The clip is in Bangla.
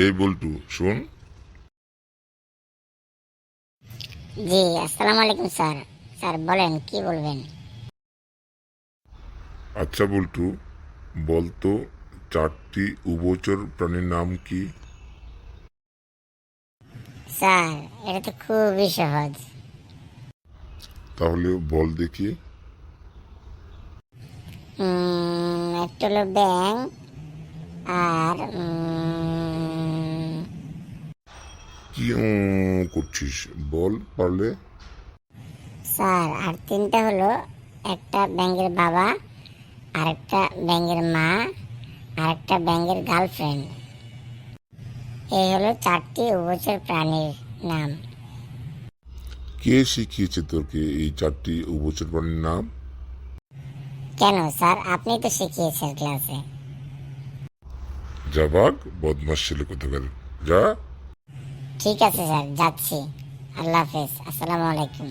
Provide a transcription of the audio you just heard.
এই বল্টু শোন। জি আসসালামু আলাইকুম স্যার। স্যার বলেন কি বলবেন? আচ্ছা বল্টু বলতো চারটি উভচর প্রাণীর নাম কি? স্যার এটা তো খুবই সহজ। তাহলে বল দেখি। একটা হলো ব্যাং আর কি করছিস? বল পারলে। স্যার আর তিনটা হলো একটা ব্যাঙের বাবা আর একটা ব্যাঙের মা আর একটা ব্যাঙের গার্লফ্রেন্ড। এই হলো চারটি উভচর প্রাণীর নাম। কে শিখিয়েছে তোকে এই চারটি উভচর প্রাণীর নাম? কেন স্যার? আপনি তো শিখিয়েছেন ক্লাসে। বাঘ বদমাস ছেলে কোথাকার। যা। ঠিক আছে স্যার যাচ্ছি। আল্লাহ হাফেজ আসসালামু আলাইকুম।